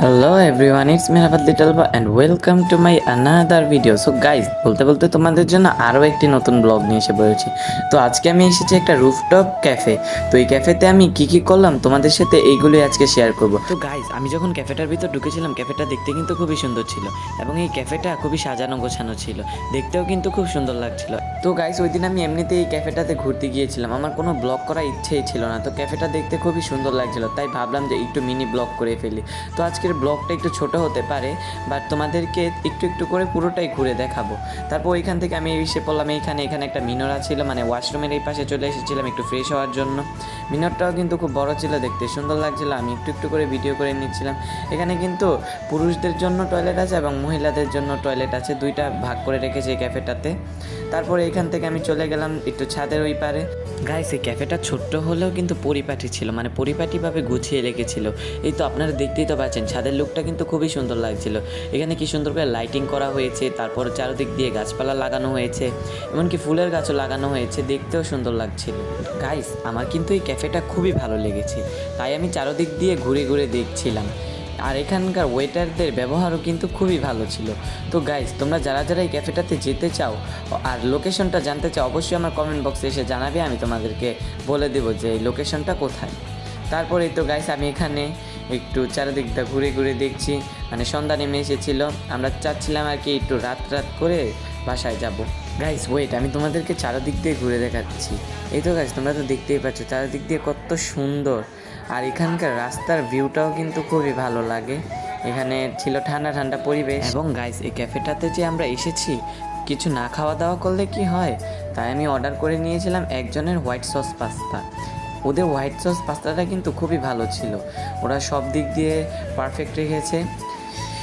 Hello everyone it's মেহরাবাদ little বা and welcome to my another video so guys বলতে বলতে তোমাদের জন্য আরও একটি নতুন ব্লগ নিয়ে এসে পড়েছি। তো আজকে আমি এসেছি একটা রুফটপ ক্যাফে তো এই ক্যাফেতে আমি কি কি করলাম তোমাদের সাথে এইগুলোই আজকে শেয়ার করব। তো গাইজ আমি যখন ক্যাফেটার ভিতর ঢুকেছিলাম ক্যাফেটা দেখতে কিন্তু খুবই সুন্দর ছিল এবং এই ক্যাফেটা খুবই সাজানো গোছানো ছিল। দেখতেও কিন্তু খুব সুন্দর লাগছিল। তো গাইজ ওই দিন আমি এমনিতেই এই ক্যাফেটাতে ঘুরতে গিয়েছিলাম। আমার কোনো ব্লগ করার ইচ্ছেই ছিল না। তো ক্যাফেটা দেখতে খুবই সুন্দর লাগছিল। তাই ভাবলাম যে একটু মিনি ব্লগ করে ফেলি। তো আজকের ব্লগটা একটু ছোট হতে পারে বাট তোমাদেরকে একটু একটু করে পুরোটাই ঘুরে দেখাবো। তারপর ওইখান থেকে আমি এসে পড়লাম, এইখানে, এখানে একটা মিনরা ছিল মানে ওয়াশরুমের এই পাশে চলে এসেছিলাম একটু ফ্রেশ হওয়ার জন্য। মিনরটাও কিন্তু খুব বড় ছিল, দেখতে সুন্দর লাগছিল, আমি একটু একটু করে ভিডিও করে নিচ্ছিলাম। এখানে কিন্তু পুরুষদের জন্য টয়লেট আছে এবং মহিলাদের জন্য টয়লেট আছে, দুইটা ভাগ করে রেখেছে এই ক্যাফেটাতে তারপরে এখান থেকে আমি চলে গেলাম একটু ছাদের ওই পারে। গাইস এই ক্যাফেটা ছোট্ট হলেও কিন্তু পরিপাটি ছিল মানে পরিপাটিভাবে গুছিয়ে রেখেছিল। এই তো আপনারা দেখতেই তো পাচ্ছেন ছাদের লুকটা কিন্তু খুবই সুন্দর লাগছিল। এখানে কি সুন্দর করে লাইটিং করা হয়েছে, তারপর চারদিক দিয়ে গাছপালা লাগানো হয়েছে, এমনকি ফুলের গাছও লাগানো হয়েছে, দেখতেও সুন্দর লাগছিল গাইস আমার কিন্তু এই ক্যাফেটা খুবই ভালো লেগেছে, তাই আমি চারদিক দিয়ে ঘুরে ঘুরে দেখছিলাম। আর এখানকার ওয়েটারদের ব্যবহারও কিন্তু খুবই ভালো ছিল। তো গাইজ তোমরা যারা যারা এই ক্যাফেটাতে যেতে চাও আর লোকেশনটা জানতে চাও, অবশ্যই আমার কমেন্ট বক্সে এসে জানাবে, আমি তোমাদেরকে বলে দেবো যে এই লোকেশনটা কোথায়। তারপরেই তো গাইস আমি এখানে একটু চারিদিকটা ঘুরে ঘুরে দেখছি। মানে সন্ধ্যা নেমে এসেছিল। আমরা চাচ্ছিলাম আর কি একটু রাত রাত করে বাসায় যাব। গাইস ওয়েট আমি তোমাদেরকে চারিদিক দিয়ে ঘুরে দেখাচ্ছি। এই তো গাইস তোমরা তো দেখতেই পাচ্ছ চারিদিক দিয়ে কত সুন্দর। আর এখানকার রাস্তার ভিউটাও কিন্তু খুবই ভালো লাগে। এখানে ছিল ঠান্ডা ঠান্ডা পরিবেশ। এবং গাইস এই ক্যাফেটাতে যে আমরা এসেছি, কিছু না খাওয়া দাওয়া করলে কি হয়? তাই আমি অর্ডার করে নিয়েছিলাম একজনের হোয়াইট সস পাস্তা ওদের হোয়াইট সস পাস্তাটা কিন্তু খুবই ভালো ছিল। ওরা সব দিক দিয়ে পারফেক্ট রেখেছে।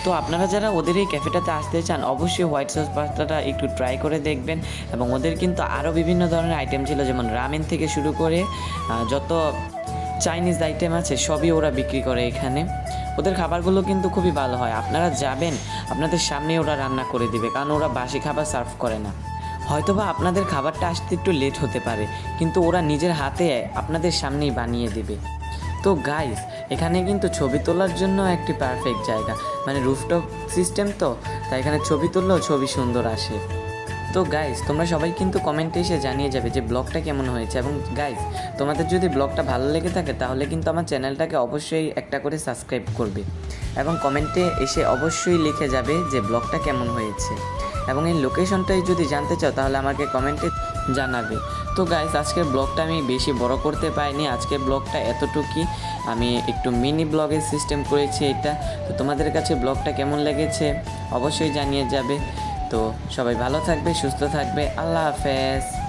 তো আপনারা যারা ওদের এই ক্যাফেটাতে আসতে চান, অবশ্যই হোয়াইট সস পাস্তাটা একটু ট্রাই করে দেখবেন এবং ওদের কিন্তু আরও বিভিন্ন ধরনের আইটেম ছিল, যেমন রামেন থেকে শুরু করে যত চাইনিজ আইটেম আছে, সবই ওরা বিক্রি করে এখানে। ওদের খাবারগুলো কিন্তু খুবই ভালো হয়। আপনারা যাবেন, আপনাদের সামনে ওরা রান্না করে দিবে, কারণ ওরা বাসি খাবার সার্ভ করে না। হয়তোবা আপনাদের খাবারটা আসতে একটু লেট হতে পারে, কিন্তু ওরা নিজের হাতে আপনাদের সামনেই বানিয়ে দেবে। তো গাইস এখানে কিন্তু ছবি তোলার জন্য একটি পারফেক্ট জায়গা। মানে রুফটপ সিস্টেম তো, তাই এখানে ছবি তুললেও ছবি সুন্দর আসে। তো গাইস তোমরা সবাই কিন্তু কমেন্টে এসে জানিয়ে যাবে যে ব্লগটা কেমন হয়েছে। এবং গাইস তোমাদের যদি ব্লগটা ভালো লেগে থাকে, তাহলে কিন্তু আমার চ্যানেলটাকে অবশ্যই একটা করে সাবস্ক্রাইব করবে। এবং কমেন্টে এসে অবশ্যই লিখে যাবে যে ব্লগটা কেমন হয়েছে। এবং এই লোকেশনটাই যদি জানতে চাও, তাহলে আমাকে কমেন্টে জানাবে। তো গাইস আজকের ব্লগটা আমি বেশি বড় করতে পারিনি। আজকের ব্লগটা এতটুকুই আমি একটু মিনি ব্লগের সিস্টেম করেছি এটা। তো তোমাদের কাছে ব্লগটা কেমন লেগেছে অবশ্যই জানিয়ে যাবে। তো সবাই ভালো থাকবে, সুস্থ থাকবে। আল্লাহ হাফেজ।